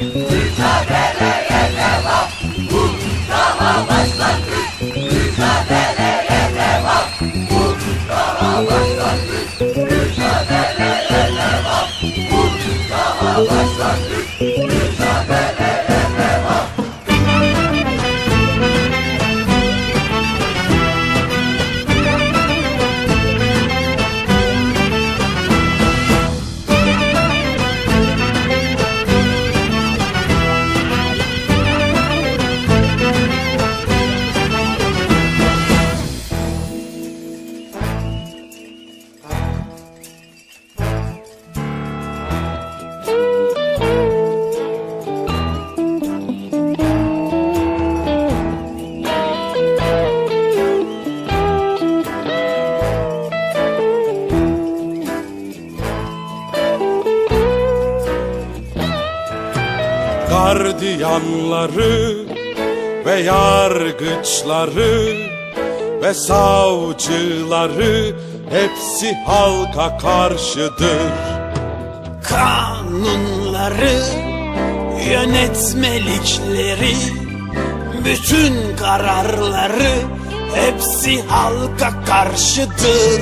Margarita Belém. Gardiyanları ve yargıçları ve savcıları hepsi halka karşıdır. Kanunları, yönetmelikleri, bütün kararları hepsi halka karşıdır.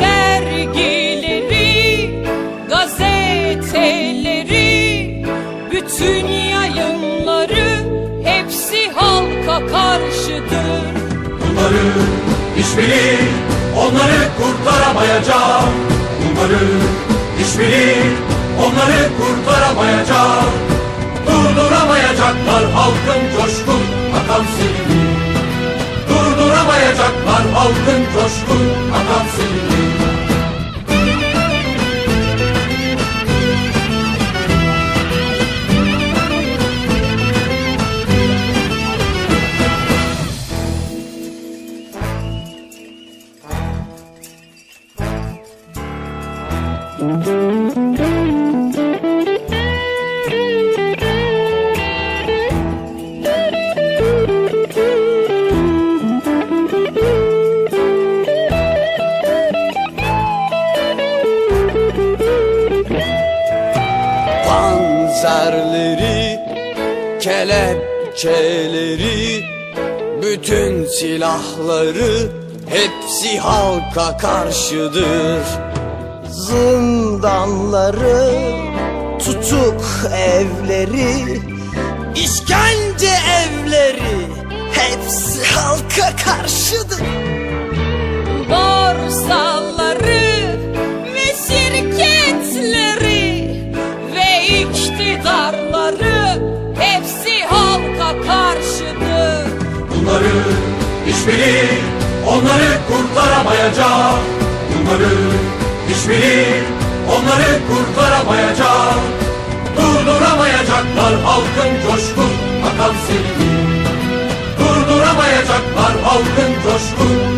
dergileri, bütün yayınları hepsi halka karşıdır. Bunları hiçbiri onları kurtaramayacak. Bunları hiçbiri onları kurtaramayacak. Durduramayacaklar halkın coşkun akan selini. Durduramayacaklar halkın coşkun Panzerleri, kelepçeleri, bütün silahları hepsi halka karşıdır. Zindanları, tutuk evleri, işkence evleri hepsi halka karşıdır. Borsaları ve şirketleri ve iktidarları hepsi halka karşıdır. Bunları hiçbiri onları kurtaramayacak. Bunları hiçbiri onları kurtaramayacak. Durduramayacaklar halkın coşkun akan selini. Durduramayacaklar halkın coşkun